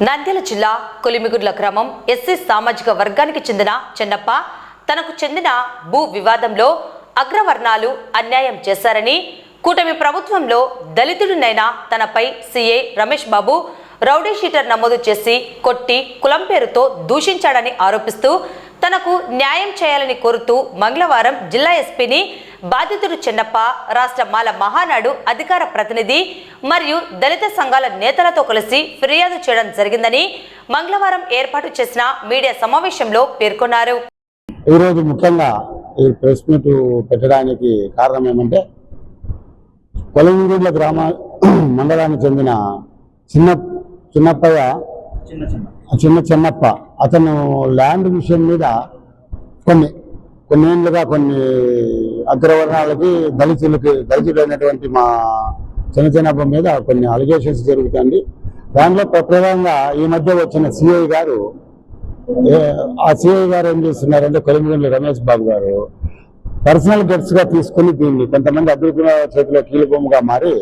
నంద్యాల జిల్లా కొలిమిగుడ్ల గ్రామం ఎస్సీ సామాజిక వర్గానికి చెందిన చెన్నప్ప తనకు చెందిన భూ వివాదంలో అగ్రవర్ణాలు అన్యాయం చేశారని కూటమి ప్రభుత్వంలో దళితుడినైన తనపై CI Ramesh Babu rowdy sheeter నమోదు చేసి కొట్టి కులం పేరుతో దూషించాడని ఆరోపిస్తూ తనకు న్యాయం చేయాలని కోరుతూ మంగళవారం జిల్లా ఎస్పీని బాధితుడు చెన్నప్ప రాష్ట్ర మాల మహానాడు అధికార ప్రతినిధి మరియు దళిత సంఘాల నేతలతో కలిసి ఫిర్యాదు చేయడం జరిగిందని మంగళవారం ఏర్పాటు చేసిన మీడియా సమావేశంలో పేర్కొన్నారు. ఈరోజు ముఖ్యంగా ఈ ప్రెస్ మీట్ పెట్టడానికి కారణం ఏమంటే కొలంగూడ్ల గ్రామ మండలానికి చెందిన చిన్న చిన్నప్పయ్య చిన్న చిన్నప్ప. అతను ల్యాండ్ విషయం మీద కొన్ని కొన్ని ఏళ్ళుగా కొన్ని అగ్రవర్ణాలకి దళితులకి దళితులైనటువంటి మా చిన్న చిన్నప్ప మీద కొన్ని అలిగేషన్స్ జరుగుతుంది దాంట్లో ప్రధానంగా ఈ మధ్య వచ్చిన సిఐ గారు ఏ- ఆ సిఐ గారు ఏం చేస్తున్నారంటే కొలిమిగండ్ల రమేష్ బాబు గారు పర్సనల్ గెట్స్గా తీసుకుని దీన్ని కొంతమంది అభివృద్ధి చేతిలో కీలుబొమ్మగా మారి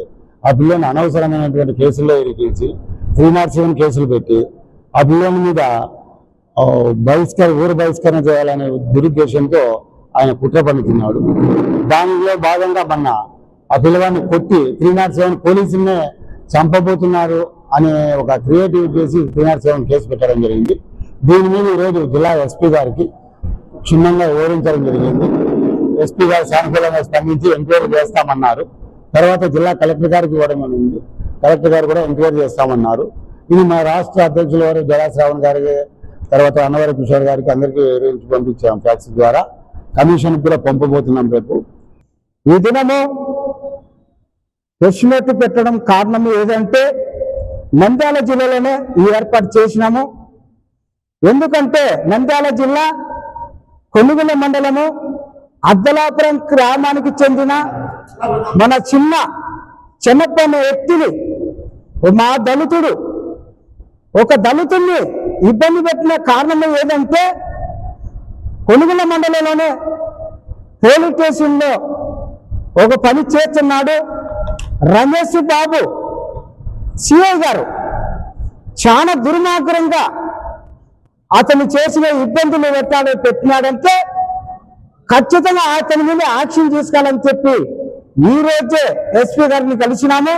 ఆ పిల్లని అనవసరమైనటువంటి కేసుల్లో ఇరికించి త్రీ నాట్ సెవెన్ కేసులు పెట్టి అభియోగం మీద బహిష్కరణ బహిష్కర ఊరు బహిష్కరణ చేయాలనే దురుద్దేశంతో ఆయన కుట్ర పన్నుతున్నాడు. దానిలో భాగంగా మొన్న ఆ పిల్లవాడిని కొట్టి త్రీ నాట్ సెవెన్ పోలీసులనే చంపబోతున్నారు అనే ఒక క్రియేటివ్ చేసి త్రీ నాట్ సెవెన్ కేసు పెట్టడం జరిగింది. దీని మీద ఈరోజు జిల్లా ఎస్పీ గారికి క్షుణ్ణంగా వివరించడం జరిగింది. ఎస్పీ గారు సానుకూలంగా స్పందించి ఎంక్వైరీ చేస్తామన్నారు. తర్వాత జిల్లా కలెక్టర్ గారికి ఇవ్వడం ఉంది కలెక్టర్ గారు కూడా ఎంక్వైరీ చేస్తామన్నారు. ఇది మా రాష్ట్ర అధ్యక్షుల వారు జలాశ్రావణ్ గారికి తర్వాత అన్నవరం కిషోర్ గారికి అందరికీ వివరించి పంపించాం ఫ్యాక్స్ ద్వారా. కమిషన్ కూడా పంపబోతున్నాం రేపు. ఈ దినము ప్రెస్ పెట్టడం కారణం ఏదంటే నంద్యాల జిల్లాలోనే ఈ ఏర్పాటు చేసినాము. ఎందుకంటే నంద్యాల జిల్లా కొనుగోలు మండలము అద్దలాపురం గ్రామానికి చెందిన మన చిన్న చెన్నప్ప అనే వ్యక్తిని మా దళితుడు ఒక దళితుల్ని ఇబ్బంది పెట్టిన కారణం ఏదంటే కొనుగోలు మండలంలోనే పోలీస్ స్టేషన్లో ఒక పని చేస్తున్నాడు రమేష్ బాబు సిఐ గారు. చాలా దుర్మార్గంగా అతను చేసిన ఇబ్బందులు పెట్టాడు పెట్టినాడంటే ఖచ్చితంగా అతని మీద యాక్షన్ తీసుకోవాలని చెప్పి ఈ రోజే ఎస్పీ గారిని కలిసినాము.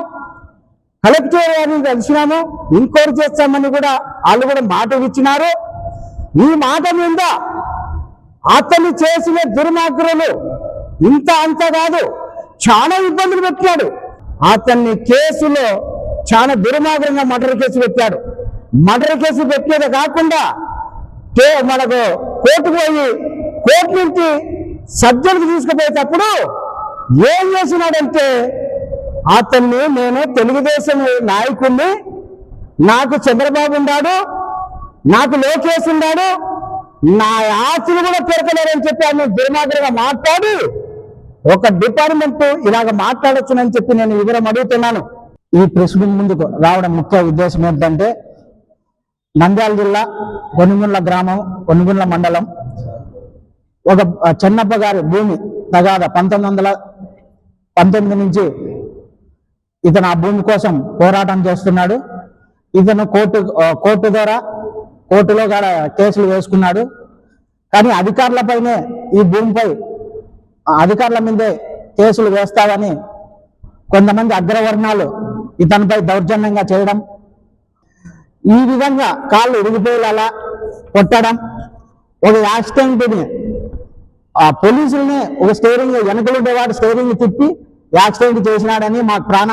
కలెక్టర్ గారిని కలిసినాము. ఇంకోటి చేస్తామని కూడా వాళ్ళు కూడా మాట ఇచ్చినారు. ఈ మాట మీద అతను చేసిన దుర్మార్గులు ఇంత అంత కాదు చాలా ఇబ్బందులు పెట్టాడు. అతన్ని కేసులో చాలా దుర్మార్గంగా మర్డర్ కేసు పెట్టాడు. మర్డర్ కేసు పెట్టేది కాకుండా మనకు కోర్టు పోయి కోర్టు నుంచి సబ్జెక్ట్ తీసుకుపోయేటప్పుడు ఏం చేసినాడంటే అతన్ని నేను తెలుగుదేశం నాయకుడిని నాకు చంద్రబాబు ఉన్నాడు నాకు లోకేష్ ఉన్నాడు నా ఆస్తులు కూడా పెరగలేరని చెప్పి ఆయన దుర్మార్గంగా మాట్లాడి ఒక డిపార్ట్మెంట్ ఇలాగ మాట్లాడొచ్చునని చెప్పి నేను వివరం అడుగుతున్నాను. ఈ ప్రెస్ మీట్ ముందుకు రావడం ముఖ్య ఉద్దేశం ఏంటంటే నంద్యాల జిల్లా కొనుగుండ్ల గ్రామం కొనుగుండ్ల మండలం. ఒక చెన్నప్ప గారి భూమి తగాద పంతొమ్మిది వందల పంతొమ్మిది నుంచి ఇతను ఆ భూమి కోసం పోరాటం చేస్తున్నాడు. ఇతను కోర్టు కోర్టు ద్వారా కోర్టులో కూడా కేసులు వేసుకున్నాడు. కానీ అధికారులపైనే ఈ భూమిపై ఆ అధికారుల మీదే కేసులు వేస్తావని కొంతమంది అగ్రవర్ణాలు ఇతనిపై దౌర్జన్యంగా చేయడం ఈ విధంగా కాళ్ళు ఇరిగిపోయేలా కొట్టడం ఒక యాక్సిడెంట్ని ఆ పోలీసుల్ని ఒక స్టేరింగ్ వెనకలుండేవాడు స్టేరింగ్ తిప్పి యాక్సిడెంట్ చేసినాడని మా ప్రాణ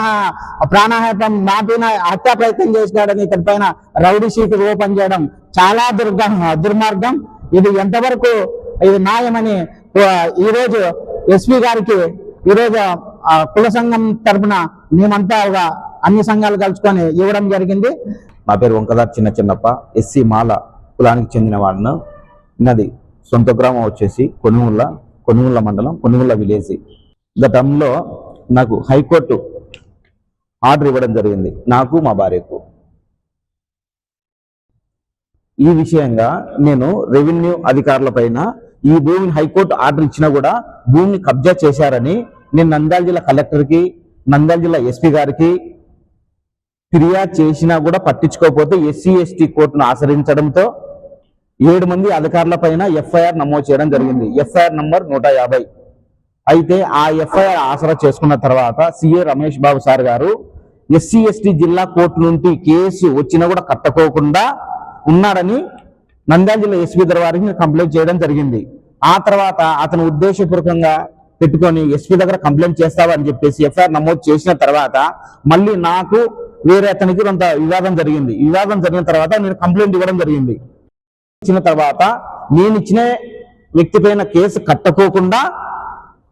ప్రాణాహతం మాపిన హత్యా ప్రయత్నం చేసినాడని ఇతని పైన రౌడీ షీట్ ఓపెన్ చేయడం చాలా దుర్గ దుర్మార్గం. ఇది ఎంతవరకు ఇది న్యాయమని ఈరోజు ఎస్పీ గారికి ఈరోజు కుల సంఘం తరపున మేమంతా ఒక అన్ని సంఘాలు కలుసుకొని ఇవ్వడం జరిగింది. నా పేరు వంకదార్ చిన్న చిన్నప్ప ఎస్సీ మాల కులానికి చెందిన వాళ్ళను నది సొంత గ్రామం వచ్చేసి కొనుగుళ్ళ కొనుగుళ్ళ మండలం కొనుగుళ్ళ విలేజ్. గతంలో నాకు హైకోర్టు ఆర్డర్ ఇవ్వడం జరిగింది నాకు మా భార్యకు. ఈ విషయంగా నేను రెవెన్యూ అధికారుల పైన ఈ భూమిని హైకోర్టు ఆర్డర్ ఇచ్చినా కూడా భూమిని కబ్జా చేశారని నేను నంద్యాల జిల్లా కలెక్టర్కి నంద్యాల జిల్లా ఎస్పీ గారికి ఫిర్యాదు చేసినా కూడా పట్టించుకోకపోతే ఎస్సీ ఎస్టీ కోర్టును ఆశ్రయించడంతో ఏడు మంది అధికారుల పైన ఎఫ్ఐఆర్ నమోదు చేయడం జరిగింది. ఎఫ్ఐఆర్ నంబర్ నూట యాభై. అయితే ఆ ఎఫ్ఐఆర్ ఆసరా చేసుకున్న తర్వాత సిఏ రమేష్ బాబు సార్ గారు ఎస్సీ ఎస్టీ జిల్లా కోర్టు నుండి కేసు వచ్చినా కూడా కట్టుకోకుండా ఉన్నాడని నంద్యాల జిల్లా ఎస్పీ వారికి కంప్లైంట్ చేయడం జరిగింది. ఆ తర్వాత అతను ఉద్దేశపూర్వకంగా పెట్టుకొని ఎస్పీ దగ్గర కంప్లైంట్ చేస్తావా అని చెప్పేసి ఎఫ్ఐఆర్ నమోదు చేసిన తర్వాత మళ్ళీ నాకు వేరే అతనికి కొంత వివాదం జరిగింది. వివాదం జరిగిన తర్వాత నేను కంప్లైంట్ ఇవ్వడం జరిగింది. ఇచ్చిన తర్వాత నేను ఇచ్చిన వ్యక్తి పైన కేసు కట్టుకోకుండా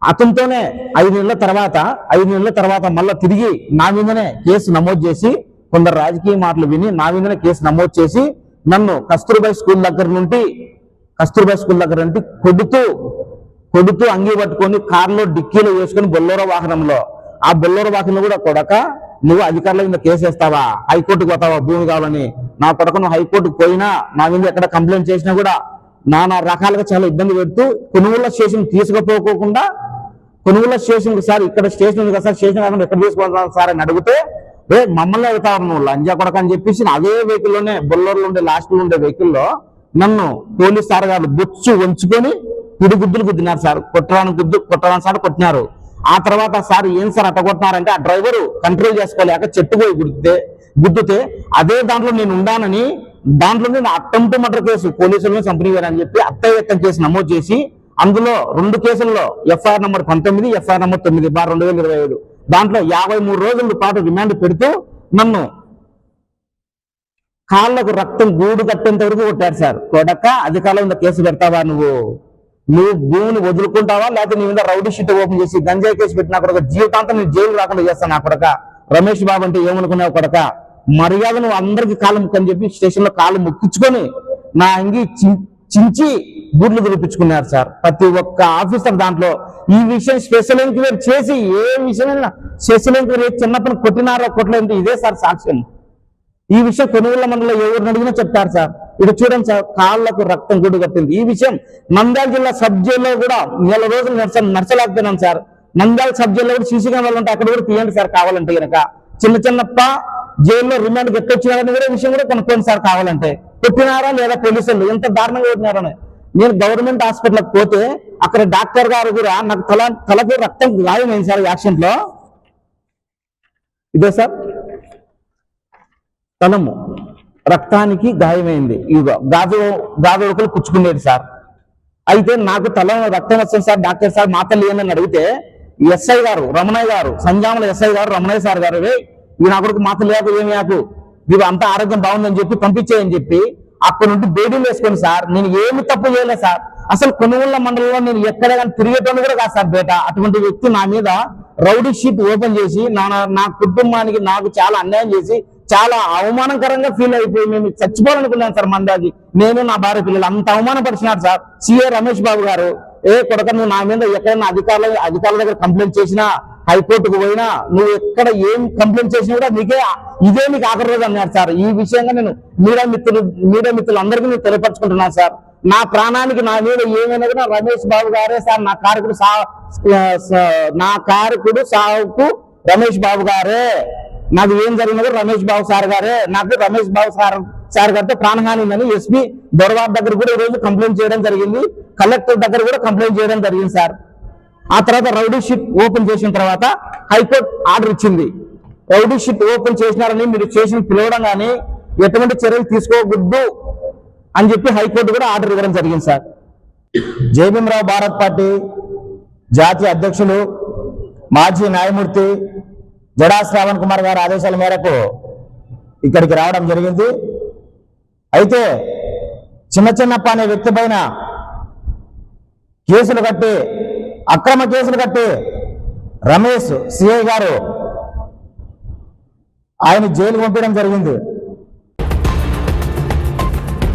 అతనితోనే ఐదు నెలల తర్వాత ఐదు నెలల తర్వాత మళ్ళీ తిరిగి నా మీదనే కేసు నమోదు చేసి కొందరు రాజకీయ మాటలు విని నా మీదనే కేసు నమోదు చేసి నన్ను కస్తూర్బాయ్ స్కూల్ దగ్గర నుండి కస్తూర్బాయ్ స్కూల్ దగ్గర నుండి కొడుతూ కొడుతూ అంగి పట్టుకొని కారులో డిక్కీలో వేసుకొని బొల్లోర వాహనంలో. ఆ బొల్లోర వాహనంలో కూడా కొడక నువ్వు అధికారుల మీద కేసు వేస్తావా? హైకోర్టుకు పోతావా? భూమి కావాలని. నా కొడక నువ్వు హైకోర్టుకు పోయినా నా మీద ఎక్కడ కంప్లైంట్ చేసినా కూడా నానా రకాలుగా చాలా ఇబ్బంది పెడుతూ కొనుగోలు స్టేషన్ తీసుకుపోకోకుండా కొనుగోలు స్టేషన్ సార్ ఇక్కడ స్టేషన్ ఉంది కదా సార్ స్టేషన్ కాకుండా ఎక్కడ తీసుకుంటాను సార్ అని అడిగితే రే మమ్మల్ని అడుగుతావు నువ్వు లంజా కొడక అని చెప్పేసి అదే వెహికల్లోనే బొల్లూరులో ఉండే లాస్ట్లో ఉండే వెహికల్లో నన్ను పోలీస్ సార్ గారు బొచ్చు ఉంచుకొని పిడి గుద్దులు గుద్దినారు సార్. కొట్టడానికి గుద్దు కొట్టరాని సార్ కొట్టినారు. ఆ తర్వాత సార్ ఏం సార్ అట్ట కొట్టినారంటే ఆ డ్రైవరు కంట్రోల్ చేసుకోలేక చెట్టు పోయి గుద్దితే గుద్దితే అదే దాంట్లో నేను ఉండానని దాంట్లో నేను అట్టంటు మటర్ కేసు పోలీసులను చంపినని చెప్పి అత్తయ్యత్తం కేసు నమోదు చేసి అందులో రెండు కేసుల్లో ఎఫ్ఐఆర్ నంబర్ పంతొమ్మిది ఎఫ్ఐఆర్ నంబర్ తొమ్మిది బార్ రెండు వేల ఇరవై ఐదు. దాంట్లో యాభై మూడు రోజుల పాటు రిమాండ్ పెడుతూ నన్ను కాళ్ళకు రక్తం గూడు కట్టేంత వరకు కొట్టారు సార్. కొడక అధికారుల మీద కేసు పెడతావా నువ్వు? నువ్వు భూమిని వదులుకుంటావా? లేకపోతే నీ మీద రౌడీ షీట్ ఓపెన్ చేసి గంజాయి కేసు పెట్టినా కొడక? జీవితాంతం నేను జైలు రాకుండా చేస్తాను నా కొడక. రమేష్ బాబు అంటే ఏమనుకున్నావు కొడక? మర్యాద నువ్వు అందరికి కాలు ముక్కని చెప్పి స్టేషన్లో కాలు ముక్కించుకొని నా అంగి చించి గుడ్లు తినిపించుకున్నారు సార్. ప్రతి ఒక్క ఆఫీసర్ దాంట్లో ఈ విషయం స్పెషల్ ఎంక్వైరీ చేసి ఏ విషయమైనా స్పెషల్ ఎంక్వైరీ చిన్నప్పుడు కొట్టినారో కొట్టలేదు ఇదే సార్ సాక్ష్యం. ఈ విషయం కొనుగోలు మండలం ఎవరిని అడిగినా చెప్తారు సార్. ఇక్కడ చూడండి సార్ కాళ్ళకు రక్తం గుడ్డు కట్టింది. ఈ విషయం నంద్యాల జిల్లా సబ్ జైల్లో కూడా నెల రోజులు నడచ నడచలేకపోయినాం సార్. నంద్యాల సబ్ జైల్లో కూడా సీసీ కెమెరాలు ఉంటే అక్కడ కూడా తీయండి సార్ కావాలంటే కనుక చిన్న చిన్నప్ప జైల్లో రిమాండ్ ఎట్టొచ్చినారని కూడా విషయం కూడా కొనుక్కోండి సార్ కావాలంటే. కొట్టినారా లేదా పోలీసులు? ఎంత దారుణంగా కొట్టినారని. నేను గవర్నమెంట్ హాస్పిటల్కి పోతే అక్కడ డాక్టర్ గారు కూడా నాకు తల తలకి రక్తం గాయమైంది సార్ యాక్సిడెంట్లో. ఇదే సార్. తలము రక్తానికి గాయమైంది. ఇదిగో గాజు గాజు ఉడకలు పుచ్చుకునేది సార్. అయితే నాకు తల రక్తం వచ్చింది సార్ డాక్టర్ సార్ మాతలు ఏందని అడిగితే ఎస్ఐ గారు రమణయ్య గారు సంజాముల ఎస్ఐ గారు రమణయ్య సార్ గారు ఈ నా కొడుకు మాతలు లేకు ఏమి నాకు ఇది అంతా ఆరోగ్యం బాగుందని చెప్పి పంపించేయని చెప్పి అక్కడి నుండి బేడీలు వేసుకొని సార్. నేను ఏమి తప్పు చేయలేదు సార్. అసలు కొనుగోళ్ళ మండలంలో నేను ఎక్కడ కానీ తిరిగేటోని కూడా కాదు సార్ బేట. అటువంటి వ్యక్తి నా మీద రౌడీ షీట్ ఓపెన్ చేసి నా నా కుటుంబానికి నాకు చాలా అన్యాయం చేసి చాలా అవమానకరంగా ఫీల్ అయిపోయి మేము చచ్చిపోవాలనుకున్నాం సార్ మందాజీ. నేను నా భార్య పిల్లలు అంత అవమానపరిచినారు సార్. సిఏ రమేష్ బాబు గారు ఏ కొడక నువ్వు నా మీద ఎక్కడైనా అధికారుల అధికారుల దగ్గర కంప్లైంట్ చేసినా హైకోర్టుకు పోయినా నువ్వు ఎక్కడ ఏం కంప్లైంట్ చేసినా కూడా నీకే ఇదే నీకు ఆఖరి రోజు అన్నారు సార్. ఈ విషయంగా నేను మీడియా మిత్రులు మీడియా మిత్రులు అందరికీ నేను తెలియపరచుకుంటున్నాను సార్. నా ప్రాణానికి నా మీద ఏమైనా కూడా రమేష్ బాబు గారే సార్ నా కారకుడు సా నా కారకుడు సావుకు రమేష్ బాబు గారే. నాకు ఏం జరిగినది రమేష్ బాబు సార్ గారే. నాకు రమేష్ బాబు సార్ సార్ గారితో ప్రాణహాని ఉందని ఎస్పీ దొరవార్ దగ్గర కూడా ఈ రోజు కంప్లైంట్ చేయడం జరిగింది. కలెక్టర్ దగ్గర కూడా కంప్లైంట్ చేయడం జరిగింది సార్. ఆ తర్వాత రౌడీ షీట్ ఓపెన్ చేసిన తర్వాత హైకోర్టు ఆర్డర్ ఇచ్చింది. రౌడీ షీట్ ఓపెన్ చేసినారని మీరు చేసిన పిలవడం కానీ ఎటువంటి చర్యలు తీసుకోకూడదు అని చెప్పి హైకోర్టు కూడా ఆర్డర్ ఇవ్వడం జరిగింది సార్. జయభీమరావు భారత్ పార్టీ జాతీయ అధ్యక్షులు మాజీ న్యాయమూర్తి జడా శ్రావణ్ కుమార్ గారి ఆదేశాల మేరకు ఇక్కడికి రావడం జరిగింది. అయితే చిన్న చిన్నప్ప అనే వ్యక్తి పైన కేసులు కట్టి అక్రమ కేసులు కట్టి రమేష్ సిఐ గారు ఆయన జైలు పంపించడం జరిగింది.